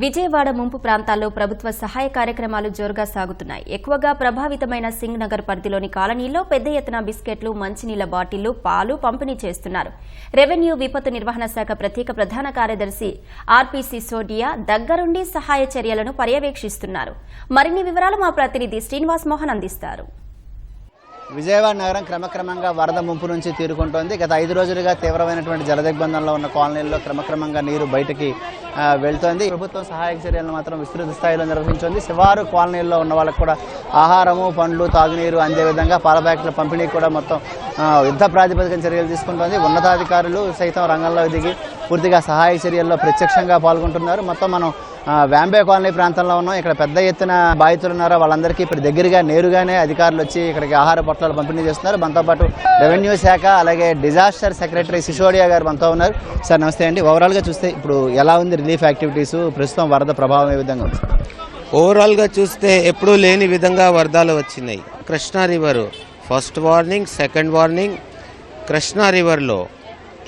విజయవాడ ముంపు ప్రాంతాల్లో ప్రభుత్వ సహాయ కార్యక్రమాలు జోరుగా సాగుతున్నాయి. ఎక్కువగా ప్రభావితమైన సింగ్ నగర్ పరిధిలోని కాలనీల్లో పెద్ద ఎత్తున బిస్కెట్లు మంచినీళ్ళ బాటిళ్ళు పాలు పంపిణీ చేస్తున్నారు. రెవెన్యూ విపత్తు నిర్వహణ శాఖ ప్రత్యేక ప్రధాన కార్యదర్శి ఆర్పీ సిసోడియా దగ్గరుండి సహాయ చర్యలను పర్యవేక్షిస్తున్నారు. మరిన్ని వివరాలు మా ప్రతినిధి శ్రీనివాస్ మోహన్ అందిస్తారు. విజయవాడ నగరం క్రమక్రమంగా వరద ముంపు నుంచి తీరుకుంటోంది. గత ఐదు రోజులుగా తీవ్రమైనటువంటి జలదిగ్బంధంలో ఉన్న కాలనీల్లో క్రమక్రమంగా నీరు బయటకి వెళ్తోంది. ప్రభుత్వం సహాయక చర్యలను మాత్రం విస్తృత స్థాయిలో నిర్వహించింది. శివారు కాలనీల్లో ఉన్న వాళ్ళకు కూడా ఆహారము పండ్లు తాగునీరు అందే విధంగా పాల ప్యాకెట్ల పంపిణీ కూడా మొత్తం యుద్ధ ప్రాతిపదికన చర్యలు తీసుకుంటోంది. ఉన్నతాధికారులు సైతం రంగంలో దిగి పూర్తిగా సహాయక చర్యల్లో ప్రత్యక్షంగా పాల్గొంటున్నారు. మొత్తం మనం వ్యాంబే కాలనీ ప్రాంతంలో ఉన్నాం. ఇక్కడ పెద్ద ఎత్తున బాధితులు ఉన్నారో? వాళ్ళందరికీ ఇప్పుడు దగ్గరగా నేరుగానే అధికారులు వచ్చి ఇక్కడికి ఆహార పొట్లాలు పంపిణీ చేస్తున్నారు. మనతో పాటు రెవెన్యూ శాఖ అలాగే డిజాస్టర్ సెక్రటరీ సిసోడియా గారు మనతో ఉన్నారు. సార్ నమస్తే అండి. ఓవరాల్గా చూస్తే ఇప్పుడు ఎలా ఉంది రిలీఫ్ యాక్టివిటీస్? ప్రస్తుతం వరద ప్రభావం ఏ విధంగా ఉంది? ఓవరాల్గా చూస్తే ఎప్పుడూ లేని విధంగా వరదలు వచ్చినాయి. Krishna river first warning second warning Krishna రివర్లో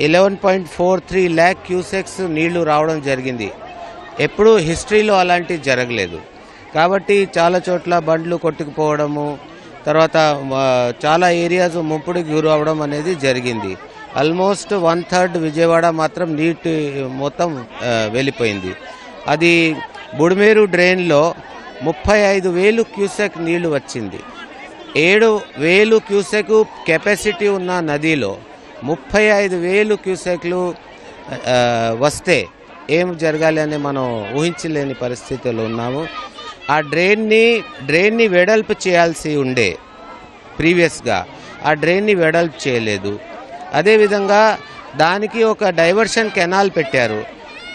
eleven point four three lakh cusecs నీళ్ళు రావడం జరిగింది. ఎప్పుడూ హిస్టరీలో అలాంటివి జరగలేదు. కాబట్టి చాలా చోట్ల బండ్లు కొట్టుకుపోవడము తర్వాత చాలా ఏరియాస్ ముంపుడికి గురి అవడం అనేది జరిగింది. ఆల్మోస్ట్ వన్ థర్డ్ విజయవాడ మాత్రం నీటి మొత్తం వెళ్ళిపోయింది. అది బుడిమేరు డ్రైన్లో ముప్పై ఐదు వేలు క్యూసెక్ నీళ్ళు వచ్చింది. ఏడు వేలు క్యూసెక్ కెపాసిటీ ఉన్న నదిలో ముప్పై ఐదు వేలు క్యూసెక్లు వస్తే ఏం జరగాలి అని మనం ఊహించలేని పరిస్థితుల్లో ఉన్నాము. ఆ డ్రైన్ని డ్రైన్ని వెడల్పు చేయాల్సి ఉండే ప్రీవియస్గా ఆ డ్రైన్ని వెడల్పు చేయలేదు. అదేవిధంగా దానికి ఒక డైవర్షన్ కెనాల్ పెట్టారు.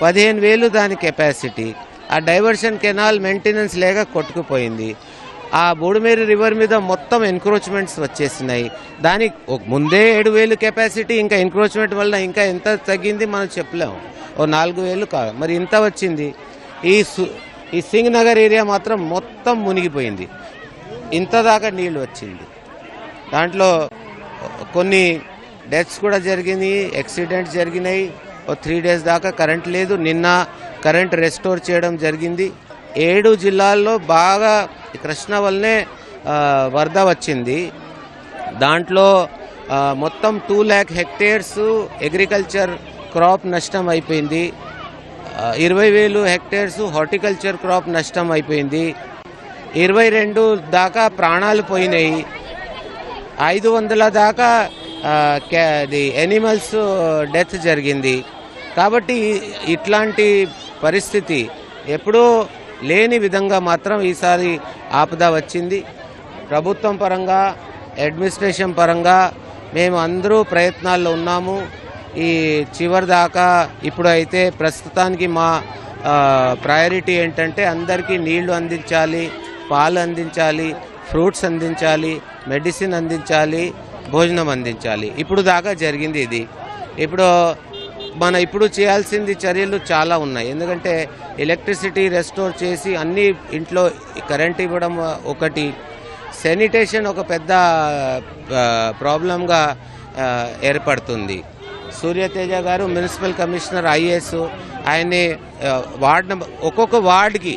పదిహేను వేలు దాని కెపాసిటీ ఆ డైవర్షన్ కెనాల్ మెయింటెనెన్స్ లేక కొట్టుకుపోయింది. ఆ బోడుమేరు రివర్ మీద మొత్తం ఎన్క్రోచ్మెంట్స్ వచ్చేసినాయి. దానికి ముందే ఏడు వేలు కెపాసిటీ ఇంకా ఎన్క్రోచ్మెంట్ వల్ల ఇంకా ఎంత తగ్గింది మనం చెప్పలేము ఓ నాలుగు వేలు కాదు. మరి ఇంత వచ్చింది. ఈ సు ఈ సింగ్ నగర్ ఏరియా మాత్రం మొత్తం మునిగిపోయింది. ఇంత దాకా నీళ్ళు వచ్చింది. దాంట్లో కొన్ని డెత్స్ కూడా జరిగినాయి యాక్సిడెంట్స్ జరిగినాయి. ఓ త్రీ డేస్ దాకా కరెంట్ లేదు. నిన్న కరెంట్ రెస్టోర్ చేయడం జరిగింది. ఏడు జిల్లాల్లో బాగా కృష్ణ వల్లనే వరద వచ్చింది. దాంట్లో మొత్తం two lakh hectares agriculture crop నష్టం అయిపోయింది. ఇరవై వేలు హెక్టేర్స్ హార్టికల్చర్ క్రాప్ నష్టం అయిపోయింది. ఇరవై రెండు దాకా ప్రాణాలు పోయినాయి. ఐదు వందల దాకా అది ఎనిమల్స్ డెత్ జరిగింది. కాబట్టి ఇట్లాంటి పరిస్థితి ఎప్పుడూ లేని విధంగా మాత్రం ఈసారి ఆపద వచ్చింది. ప్రభుత్వం పరంగా అడ్మినిస్ట్రేషన్ పరంగా మేము అందరూ ప్రయత్నాల్లో ఉన్నాము. ఈ చివరి దాకా ఇప్పుడు అయితే ప్రస్తుతానికి మా ప్రయారిటీ ఏంటంటే అందరికీ నీళ్ళు అందించాలి పాలు అందించాలి ఫ్రూట్స్ అందించాలి మెడిసిన్ అందించాలి భోజనం అందించాలి. ఇప్పుడు దాకా జరిగింది ఇది. ఇప్పుడు మన ఇప్పుడు చేయాల్సింది చర్యలు చాలా ఉన్నాయి. ఎందుకంటే ఎలక్ట్రిసిటీ రెస్టోర్ చేసి అన్ని ఇంట్లో కరెంట్ ఇవ్వడం ఒకటి. శానిటేషన్ ఒక పెద్ద ప్రాబ్లంగా ఏర్పడుతుంది. సూర్యతేజ గారు మున్సిపల్ కమిషనర్ ఐఏఎస్ ఆయన్ని వార్డ్ ఒక్కొక్క వార్డ్కి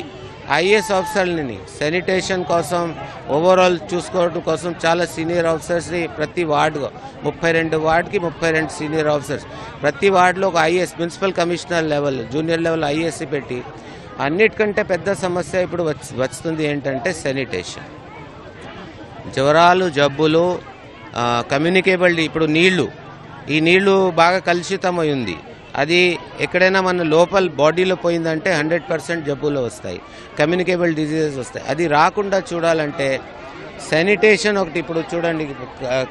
ఐఏఎస్ ఆఫీసర్లని శానిటేషన్ కోసం ఓవరాల్ చూసుకోవడం కోసం చాలా సీనియర్ ఆఫీసర్స్ని ప్రతి వార్డు ముప్పై రెండు వార్డుకి ముప్పై రెండు సీనియర్ ఆఫీసర్స్ ప్రతి వార్డులో ఒక IAS municipal commissioner level junior level IAS పెట్టి అన్నిటికంటే పెద్ద సమస్య ఇప్పుడు వస్తుంది ఏంటంటే శానిటేషన్ జ్వరాలు జబ్బులు ఆ, కమ్యూనికేబుల్ ఇప్పుడు నీళ్ళు. ఈ నీళ్ళు బాగా కలుషితమై ఉంది. అది ఎక్కడైనా మన లోపల బాడీలో పోయిందంటే హండ్రెడ్ పర్సెంట్ జబ్బులు వస్తాయి. కమ్యూనికేబుల్ డిజీజెస్ వస్తాయి. అది రాకుండా చూడాలంటే శానిటేషన్ ఒకటి ఇప్పుడు చూడండి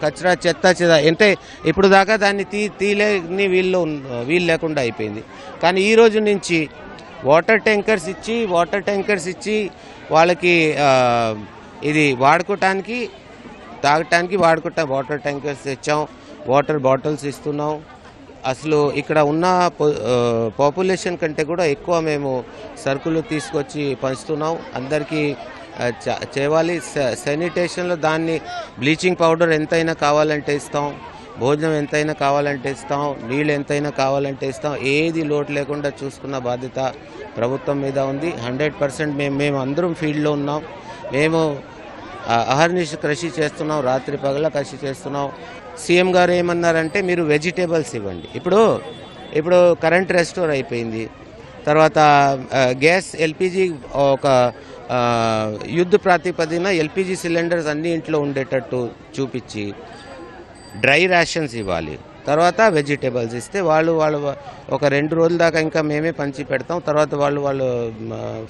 కచరా చెత్త చెత్త అంటే ఇప్పుడు దాకా దాన్ని తీ తీలేని వీళ్ళు వీలు లేకుండా అయిపోయింది. కానీ ఈ రోజు నుంచి వాటర్ ట్యాంకర్స్ ఇచ్చి వాటర్ ట్యాంకర్స్ ఇచ్చి వాళ్ళకి ఇది వాడుకోవటానికి తాగటానికి వాడుకుంటాం వాటర్ ట్యాంకర్స్ ఇచ్చాం వాటర్ బాటిల్స్ ఇస్తున్నాం. అసలు ఇక్కడ ఉన్న పాపులేషన్ కంటే కూడా ఎక్కువ మేము సరుకులు తీసుకొచ్చి పంచుతున్నాం. అందరికీ ఆ, చేయాలి. శానిటేషన్లో దాన్ని బ్లీచింగ్ పౌడర్ ఎంతైనా కావాలంటే ఇస్తాం. భోజనం ఎంతైనా కావాలంటే ఇస్తాం. నీళ్ళు ఎంతైనా కావాలంటే ఇస్తాం. ఏది లోటు లేకుండా చూసుకున్న బాధ్యత ప్రభుత్వం మీద ఉంది. హండ్రెడ్ పర్సెంట్ మేము మేము అందరం ఫీల్డ్లో ఉన్నాం. మేము ఆ, అహర్నిశ కృషి చేస్తున్నాం. రాత్రి పగల కృషి చేస్తున్నాం. సీఎం గారు ఏమన్నారంటే మీరు వెజిటేబుల్స్ ఇవ్వండి. ఇప్పుడు ఇప్పుడు కరెంట్ రెస్టోర్ అయిపోయింది. తర్వాత గ్యాస్ ఎల్పిజి ఒక యుద్ధ ప్రాతిపదిన ఎల్పిజి సిలిండర్స్ అన్ని ఇంట్లో ఉండేటట్టు చూపించి డ్రై రేషన్స్ ఇవ్వాలి. తర్వాత వెజిటేబుల్స్ ఇస్తే వాళ్ళు వాళ్ళు ఒక రెండు రోజుల దాకా ఇంకా మేమే పంచి పెడతాం. తర్వాత వాళ్ళు వాళ్ళు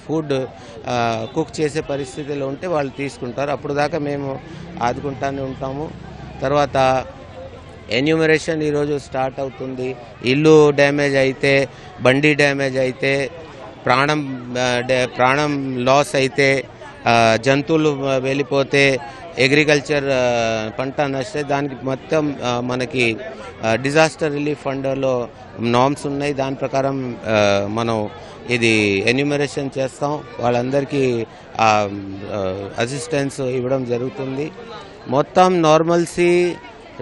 ఫుడ్ కుక్ చేసే పరిస్థితిలో ఉంటే వాళ్ళు తీసుకుంటారు. అప్పుడు దాకా మేము ఆదుకుంటానే ఉంటాము. తర్వాత ఎన్యూమరేషన్ ఈరోజు స్టార్ట్ అవుతుంది. ఇల్లు డ్యామేజ్ అయితే బండి డ్యామేజ్ అయితే ప్రాణం ప్రాణం లాస్ అయితే జంతువులు వెళ్ళిపోతే అగ్రికల్చర్ పంట నష్టే దానికి మొత్తం మనకి డిజాస్టర్ రిలీఫ్ ఫండ్లో నామ్స్ ఉన్నాయి. దాని ప్రకారం మనం ఇది ఎన్యూమరేషన్ చేస్తాం. వాళ్ళందరికీ అసిస్టెన్స్ ఇవ్వడం జరుగుతుంది. మొత్తం నార్మల్సీ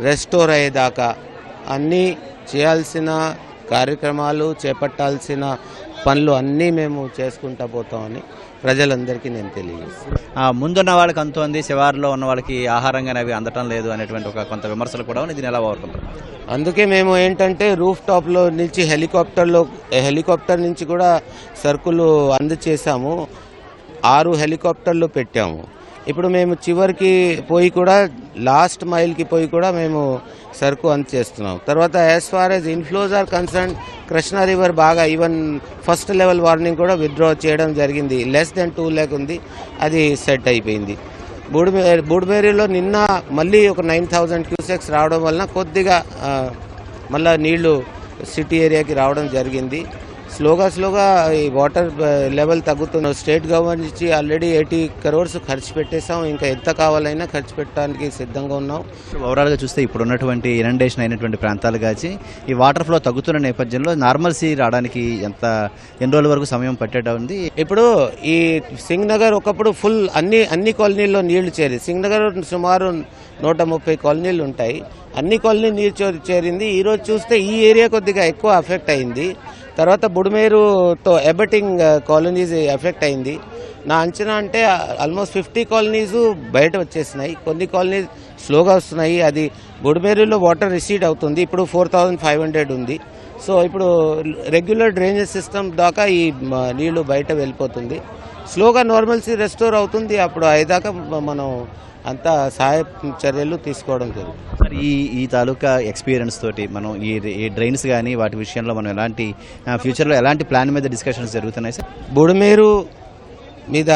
రెస్టోర్ అయ్యేదాకా అన్నీ చేయాల్సిన కార్యక్రమాలు చేపట్టాల్సిన పనులు అన్నీ మేము చేసుకుంటా పోతామని ప్రజలందరికీ నేను తెలియజేస్తాను ముందున్న వాళ్ళకి అంతోంది శివారులో ఉన్న వాళ్ళకి ఆహారంగా అవి అందటం లేదు అనేటువంటి ఒక కొంత విమర్శలు కూడా దీన్ని ఎలా ఓవర్కుంటారు అందుకే మేము ఏంటంటే రూఫ్ టాప్లో నుంచి హెలికాప్టర్లో హెలికాప్టర్ నుంచి కూడా సరుకులు అందచేసాము ఆరు హెలికాప్టర్లు పెట్టాము. ఇప్పుడు మేము చివరికి పోయి కూడా లాస్ట్ మైల్కి పోయి కూడా మేము సరుకు అందచేస్తున్నాం తర్వాత as far as inflows are concern Krishna river బాగా ఈవెన్ ఫస్ట్ లెవెల్ వార్నింగ్ కూడా విత్డ్రా చేయడం జరిగింది. లెస్ దెన్ టూ ల్యాక్ ఉంది. అది సెట్ అయిపోయింది. బూడిమే బూడిమేరిలో నిన్న మళ్ళీ ఒక నైన్ థౌజండ్ క్యూసెక్స్ రావడం వలన కొద్దిగా మళ్ళీ మళ్ళా నీళ్ళు సిటీ ఏరియాకి రావడం జరిగింది. స్లోగా స్లోగా ఈ వాటర్ లెవెల్ తగ్గుతుంది స్టేట్ గవర్నమెంట్ నుంచి ఆల్రెడీ ఎయిటీ కరోర్స్ ఖర్చు పెట్టేసాం ఇంకా ఎంత కావాలైనా ఖర్చు పెట్టడానికి సిద్ధంగా ఉన్నాం. ఓవరాల్గా చూస్తే ఇప్పుడు ఉన్నటువంటి ఇనండేషన్ అయినటువంటి ప్రాంతాలు కాచి ఈ వాటర్ ఫ్లో తగ్గుతున్న నేపథ్యంలో నార్మల్సీ రావడానికి ఎంత ఎన్ని రోజుల వరకు సమయం పట్టేట ఉంది? ఇప్పుడు ఈ సింగ్ నగర్ ఒకప్పుడు ఫుల్ అన్ని అన్ని కాలనీల్లో నీళ్ళు చేరి సింగ్ నగర్ సుమారు నూట ముప్పై కాలనీలు ఉంటాయి. అన్ని కాలనీ నీరు చేరింది. ఈ రోజు చూస్తే ఈ ఏరియా కొద్దిగా ఎక్కువ అఫెక్ట్ అయింది. తర్వాత బుడిమేరుతో ఎబటింగ్ కాలనీస్ ఎఫెక్ట్ అయింది. నా అంచనా అంటే ఆల్మోస్ట్ ఫిఫ్టీ కాలనీస్ బయట వచ్చేసినాయి. కొన్ని కాలనీస్ స్లోగా వస్తున్నాయి. అది బుడిమేరులో వాటర్ రిసీడ్ అవుతుంది. ఇప్పుడు ఫోర్ థౌజండ్ ఫైవ్ హండ్రెడ్ ఉంది. సో ఇప్పుడు రెగ్యులర్ డ్రైనేజ్ సిస్టమ్ దాకా ఈ నీళ్ళు బయట వెళ్ళిపోతుంది. స్లోగా నార్మల్సీ రెస్టోర్ అవుతుంది. అప్పుడు అయ్యేదాకా మనం అంతా సహాయ చర్యలు తీసుకోవడం జరుగుతుంది. మరి ఈ ఈ తాలూకా ఎక్స్పీరియన్స్ తోటి మనం ఈ ఈ డ్రైన్స్ కానీ వాటి విషయంలో మనం ఎలాంటి ఫ్యూచర్లో ఎలాంటి ప్లాన్ మీద డిస్కషన్స్ జరుగుతున్నాయి సార్? బుడమేరు మీద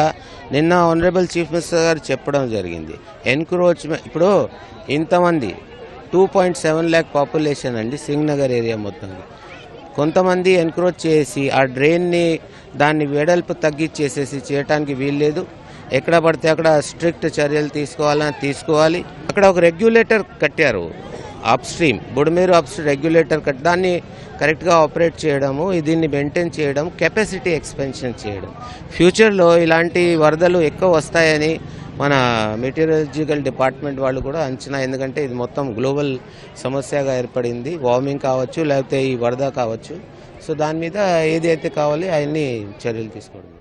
నిన్న ఆనరబుల్ చీఫ్ మినిస్టర్ గారు చెప్పడం జరిగింది. ఎన్క్రోచ్మెంట్ ఇప్పుడు ఇంతమంది two point seven lakh population అండి సింగ్ నగర్ ఏరియా మొత్తం కొంతమంది ఎన్క్రోచ్ చేసి ఆ డ్రైన్ని దాన్ని వెడల్పు తగ్గించేసేసి చేయటానికి వీల్లేదు. ఎక్కడ పడితే అక్కడ స్ట్రిక్ట్ చర్యలు తీసుకోవాలని తీసుకోవాలి. అక్కడ ఒక రెగ్యులేటర్ కట్టారు. Upstream Budameru up regulator cut దాన్ని కరెక్ట్గా ఆపరేట్ చేయడము దీన్ని మెయింటైన్ చేయడం కెపాసిటీ ఎక్స్పెన్షన్ చేయడం. ఫ్యూచర్లో ఇలాంటి వరదలు ఎక్కువ వస్తాయని మన మెటీరియలజికల్ డిపార్ట్మెంట్ వాళ్ళు కూడా అంచనా. ఎందుకంటే ఇది మొత్తం గ్లోబల్ సమస్యగా ఏర్పడింది. వార్మింగ్ కావచ్చు లేకపోతే ఈ వరద కావచ్చు. సో దాని మీద ఏదైతే కావాలి అవన్నీ చర్యలు తీసుకోవడం.